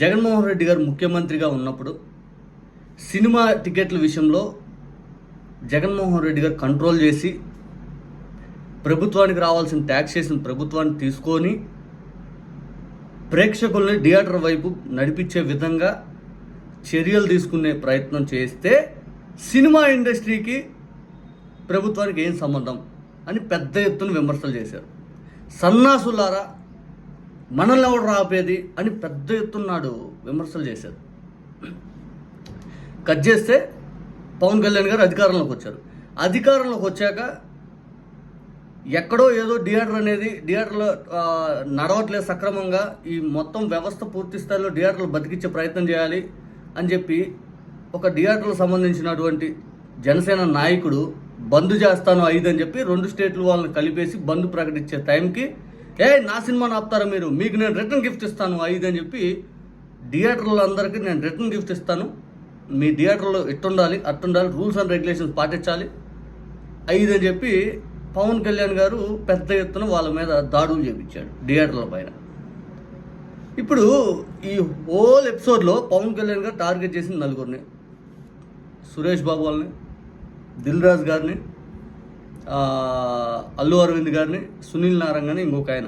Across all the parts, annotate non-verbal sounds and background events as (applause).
జగన్మోహన్ రెడ్డి గారు ముఖ్యమంత్రిగా ఉన్నప్పుడు సినిమా టికెట్ల విషయంలో జగన్మోహన్ రెడ్డి గారు కంట్రోల్ చేసి ప్రభుత్వానికి రావాల్సిన ట్యాక్సేషన్ ప్రభుత్వాన్ని తీసుకొని ప్రేక్షకుల్ని థియేటర్ వైపు నడిపించే విధంగా చర్యలు తీసుకునే ప్రయత్నం చేస్తే సినిమా ఇండస్ట్రీకి ప్రభుత్వానికి ఏం సంబంధం అని పెద్ద ఎత్తున విమర్శలు చేశారు. సన్నాసులారా మనల్ని ఎవడు రాపేది అని పెద్ద ఎత్తున నాడు విమర్శలు చేశారు. కట్ చేస్తే పవన్ కళ్యాణ్ గారు అధికారంలోకి వచ్చారు. అధికారంలోకి వచ్చాక ఎక్కడో ఏదో థియేటర్ అనేది థియేటర్లో నడవట్లేదు సక్రమంగా ఈ మొత్తం వ్యవస్థ పూర్తి స్థాయిలో థియేటర్లు బతికించే ప్రయత్నం చేయాలి అని చెప్పి ఒక థియేటర్కు సంబంధించినటువంటి జనసేన నాయకుడు బంద్ చేస్తాను ఐదు అని చెప్పి రెండు స్టేట్లు వాళ్ళని కలిపేసి బంద్ ప్రకటించే టైంకి ఏ నా సినిమాని ఆపుతారా మీరు? మీకు నేను రిటర్న్ గిఫ్ట్ ఇస్తాను ఐదు అని చెప్పి థియేటర్లందరికీ నేను రిటర్న్ గిఫ్ట్ ఇస్తాను. మీ థియేటర్లో ఇట్టుండాలి అట్టుండాలి రూల్స్ అండ్ రెగ్యులేషన్స్ పాటించాలి. ఐదు అని చెప్పి పవన్ కళ్యాణ్ గారు పెద్ద ఎత్తున వాళ్ళ మీద దాడులు చేపించాడు థియేటర్ల పైన. ఇప్పుడు ఈ హోల్ ఎపిసోడ్లో పవన్ కళ్యాణ్ గారు టార్గెట్ చేసిన నలుగురిని. సురేష్ బాబు వాళ్ళని దిల్ రాజు గారిని అల్లు అరవింద్ గారిని సునీల్ నారంగని ఇంకొక ఆయన.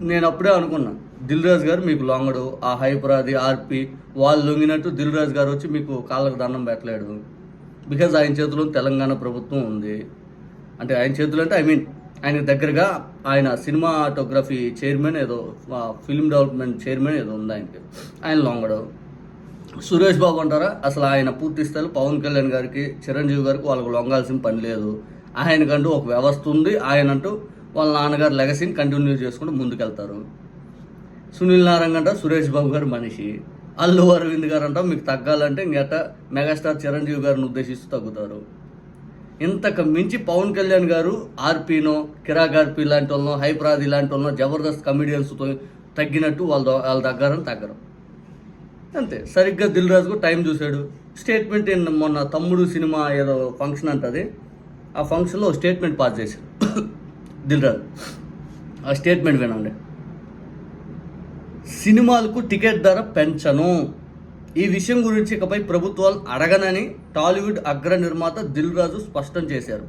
నేను అప్పుడే అనుకున్నా దిల్ రాజు గారు మీకు లొంగడు ఆ హైపరాది ఆర్పి వాళ్ళు లొంగినట్టు దిల్ రాజు గారు వచ్చి మీకు కాళ్ళకు దండం పెట్టలేడు. బికాజ్ ఆయన చేతిలో తెలంగాణ ప్రభుత్వం ఉంది. అంటే ఆయన చేతులు అంటే ఐ మీన్ ఆయన దగ్గరగా ఆయన సినిమాటోగ్రఫీ చైర్మన్ ఏదో ఫిల్మ్ డెవలప్మెంట్ చైర్మన్ ఏదో ఉంది ఆయనకి. ఆయన లొంగడు. సురేష్ బాబు అంటారా? అసలు ఆయన పూర్తి స్థాయిలో పవన్ కళ్యాణ్ గారికి చిరంజీవి గారికి వాళ్ళకు లొంగాల్సిన పని లేదు. ఆయనకంటూ ఒక వ్యవస్థ ఉంది. ఆయన అంటూ వాళ్ళ నాన్నగారు లెగసీని కంటిన్యూ చేసుకుంటూ ముందుకెళ్తారు. సునీల్ నారాయణ అంట సురేష్ బాబు గారు మనిషి. అల్లు అరవింద్ గారు అంట మీకు తగ్గాలంటే ఇంకట మెగాస్టార్ చిరంజీవి గారిని ఉద్దేశిస్తూ తగ్గుతారు. ఇంతకు మించి పవన్ కళ్యాణ్ గారు ఆర్పీనో కిరాక్ ఆర్పీ లాంటి వాళ్ళనో హైప్రాది లాంటి వాళ్ళనో జబర్దస్త్ కమిడియన్స్తో తగ్గినట్టు వాళ్ళ వాళ్ళ తగ్గారని తగ్గరు. అంతే. సరిగ్గా దిల్ రాజుకు టైం చూశాడు. స్టేట్మెంట్ మొన్న తమ్ముడు సినిమా ఏదో ఫంక్షన్ అంటది. ఆ ఫంక్షన్లో స్టేట్మెంట్ పాస్ చేశారు. దిల్ రాజు ఆ స్టేట్మెంట్ వినండి. సినిమాలకు టికెట్ ధర పెంచను. ఈ విషయం గురించి ఇకపై ప్రభుత్వాలు అడగనని టాలీవుడ్ అగ్ర నిర్మాత దిల్ రాజు స్పష్టం చేశారు.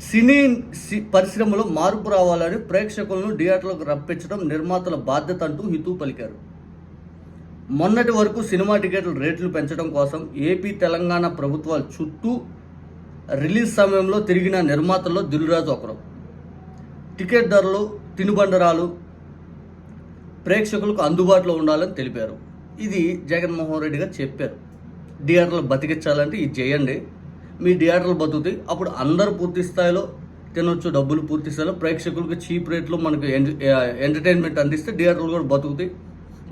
సినీ సి- పరిశ్రమలో మార్పు రావాలని ప్రేక్షకులను థియేటర్లకు రప్పించడం నిర్మాతల బాధ్యత అంటూ హితూ పలికారు. మొన్నటి వరకు సినిమా టికెట్ల రేట్లు పెంచడం కోసం ఏపీ తెలంగాణ ప్రభుత్వాలు చుట్టూ రిలీజ్ సమయంలో తిరిగిన నిర్మాతల్లో దిల్రాజు ఒకరు. టికెట్ ధరలు తినుబండరాలు ప్రేక్షకులకు అందుబాటులో ఉండాలని తెలిపారు. ఇది జగన్మోహన్ రెడ్డి గారు చెప్పారు. థియేటర్లు బతికించాలంటే ఇది చేయండి. మీ థియేటర్లు బతుకుతాయి. అప్పుడు అందరు పూర్తి స్థాయిలో తినొచ్చు డబ్బులు పూర్తి స్థాయిలో ప్రేక్షకులకు చీప్ రేట్లో మనకు ఎంటర్టైన్మెంట్ అందిస్తే థియేటర్లు కూడా బతుకుతాయి.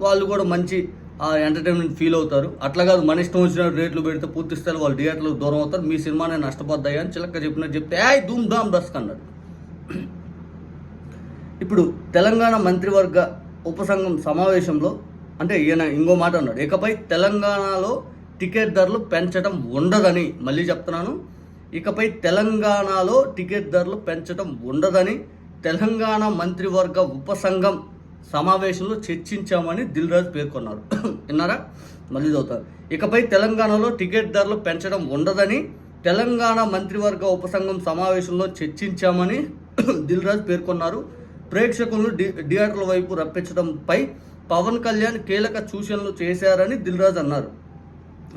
వాళ్ళు కూడా మంచి ఆ ఎంటర్టైన్మెంట్ ఫీల్ అవుతారు. అట్లా కాదు మన ఇష్టం వచ్చిన రేట్లు పెడితే పూర్తి స్థాయిలో వాళ్ళు థియేటర్లకు దూరం అవుతారు. మీ సినిమానే నష్టపోద్దాయి అని చిలక్క చెప్పినట్టు చెప్తే ఏ ధూమ్ ధామ్ దస్క్ అన్నాడు ఇప్పుడు తెలంగాణ మంత్రివర్గ ఉపసంఘం సమావేశంలో అంటే ఈయన ఇంకో మాట అన్నాడు ఇకపై తెలంగాణలో టికెట్ ధరలు పెంచడం ఉండదని మళ్ళీ చెప్తున్నాను. ఇకపై తెలంగాణలో టికెట్ ధరలు పెంచడం ఉండదని తెలంగాణ మంత్రివర్గ ఉపసంఘం సమావేశంలో చర్చించామని దిల్రాజ్ పేర్కొన్నారు. విన్నారా? మళ్ళీ చదువుతారు ఇకపై తెలంగాణలో టికెట్ ధరలు పెంచడం ఉండదని తెలంగాణ మంత్రివర్గ ఉపసంఘం సమావేశంలో చర్చించామని దిల్రాజ్ పేర్కొన్నారు. ప్రేక్షకులను థియేటర్ల వైపు రప్పించడంపై పవన్ కళ్యాణ్ కీలక సూచనలు చేశారని దిల్రాజ్ అన్నారు.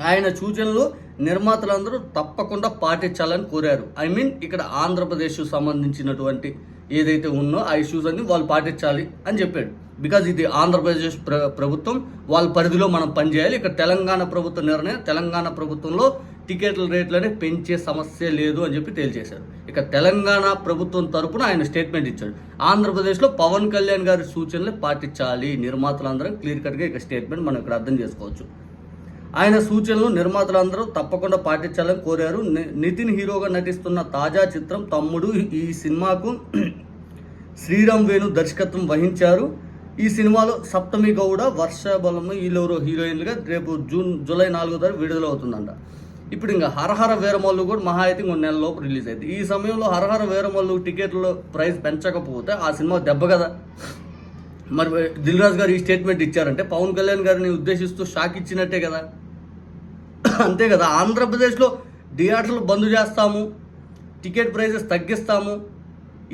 ఆయన సూచనలు నిర్మాతలందరూ తప్పకుండా పాటించాలని కోరారు. ఐ మీన్ ఇక్కడ ఆంధ్రప్రదేశ్కు సంబంధించినటువంటి ఏదైతే ఉన్నో ఆ ఇష్యూస్ అన్ని వాళ్ళు పాటించాలి అని చెప్పాడు. బికాజ్ ఇది ఆంధ్రప్రదేశ్ ప్ర ప్రభుత్వం వాళ్ళ పరిధిలో మనం పనిచేయాలి ఇక్కడ తెలంగాణ ప్రభుత్వ నిర్ణయం తెలంగాణ ప్రభుత్వంలో టికెట్ల రేట్లనే పెంచే సమస్య లేదు అని చెప్పి తేల్చేశారు. ఇక తెలంగాణ ప్రభుత్వం తరపున ఆయన స్టేట్మెంట్ ఇచ్చాడు. ఆంధ్రప్రదేశ్లో పవన్ కళ్యాణ్ గారి సూచనలు పాటించాలి. నిర్మాతలందరం క్లియర్ కట్గా ఇక స్టేట్మెంట్ మనం ఇక్కడ అర్థం చేసుకోవచ్చు. ఆయన సూచనలు నిర్మాతలందరూ తప్పకుండా పాటించాలని కోరారు. ని- నితిన్ హీరోగా నటిస్తున్న తాజా చిత్రం తమ్ముడు ఈ సినిమాకు (clears throat) శ్రీరామ్ వేణు దర్శకత్వం వహించారు. ఈ సినిమాలో సప్తమి గౌడ వర్షబలము ఈలోరో హీరోయిన్లుగా రేపు జూన్ జూలై నాలుగో తారీఖు విడుదల అవుతుందంట ఇప్పుడు ఇంకా హరహర వీరమల్లు కూడా మహా అయితే ఇంకొన్ని నెలల లోపు రిలీజ్ అయింది ఈ సమయంలో హరహర వీరమల్లు టికెట్లు ప్రైస్ పెంచకపోతే ఆ సినిమా దెబ్బ కదా. మరి దిల్ రాజు గారు ఈ స్టేట్మెంట్ ఇచ్చారంటే పవన్ కళ్యాణ్ గారిని ఉద్దేశిస్తూ షాక్ ఇచ్చినట్టే కదా. అంతే కదా. ఆంధ్రప్రదేశ్లో థియేటర్లు బంద్ చేస్తాము టికెట్ ప్రైజెస్ తగ్గిస్తాము.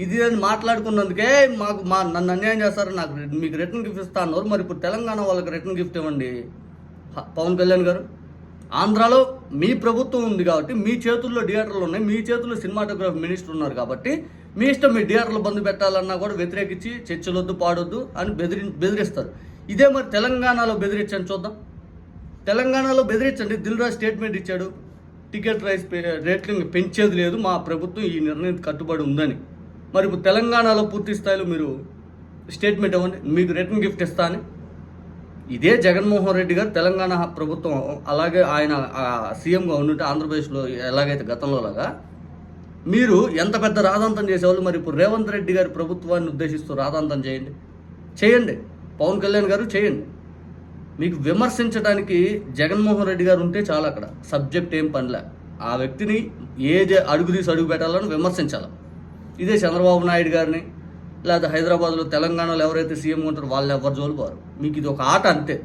ఇది అని మాట్లాడుకున్నందుకే మాకు మా నన్ను అన్యాయం చేస్తారు నాకు మీకు రిటర్న్ గిఫ్ట్ ఇస్తా అన్నారు మరి ఇప్పుడు తెలంగాణ వాళ్ళకి రిటర్న్ గిఫ్ట్ ఇవ్వండి. పవన్ కళ్యాణ్ గారు. ఆంధ్రాలో మీ ప్రభుత్వం ఉంది కాబట్టి మీ చేతుల్లో థియేటర్లు ఉన్నాయి. మీ చేతుల్లో సినిమాటోగ్రఫీ మినిస్టర్ ఉన్నారు కాబట్టి మీ ఇష్టం మీ థియేటర్లు బంద్ పెట్టాలన్నా కూడా వ్యతిరేకించి చర్చలొద్దు పాడొద్దు అని బెదిరి బెదిరిస్తారు. ఇదే మరి తెలంగాణలో బెదిరించండి చూద్దాం. తెలంగాణలో బెదిరించండి. దిల్రాజ్ స్టేట్మెంట్ ఇచ్చాడు. టికెట్ రైస్ రేట్లు పెంచేది లేదు. మా ప్రభుత్వం ఈ నిర్ణయం కట్టుబడి ఉందని. మరి ఇప్పుడు తెలంగాణలో పూర్తి స్థాయిలో మీరు స్టేట్మెంట్ ఇవ్వండి. మీకు రిటర్న్ గిఫ్ట్ ఇస్తా అని. ఇదే జగన్మోహన్ రెడ్డి గారు తెలంగాణ ప్రభుత్వం అలాగే ఆయన సీఎంగా ఉండుంటే ఆంధ్రప్రదేశ్లో ఎలాగైతే గతంలో లాగా మీరు ఎంత పెద్ద రాధాంతం చేసేవాళ్ళు? మరి ఇప్పుడు రేవంత్ రెడ్డి గారి ప్రభుత్వాన్ని ఉద్దేశిస్తూ రాధాంతం చేయండి. చేయండి. పవన్ కళ్యాణ్ గారు చేయండి. మీకు విమర్శించడానికి జగన్మోహన్ రెడ్డి గారు ఉంటే చాలు అక్కడ. సబ్జెక్ట్ ఏం పనిలే. ఆ వ్యక్తిని ఏ అడుగు తీసి అడుగు పెట్టాలని విమర్శించాలి. ఇదే చంద్రబాబు నాయుడు గారిని లేదా హైదరాబాద్లో తెలంగాణలో ఎవరైతే సీఎం ఉంటారో వాళ్ళు ఎవరు జోలుపోరు. మీకు ఇది ఒక ఆట అంతే.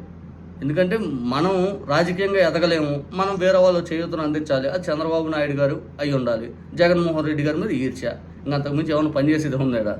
ఎందుకంటే మనం రాజకీయంగా ఎదగలేము. మనం వేరే వాళ్ళు చేయూతను అందించాలి. అది చంద్రబాబు నాయుడు గారు అయి ఉండాలి. జగన్మోహన్ రెడ్డి గారి మీద ఈర్ష్య. ఇంకా అంతకుమించి ఏమైనా పనిచేసేది ఉందా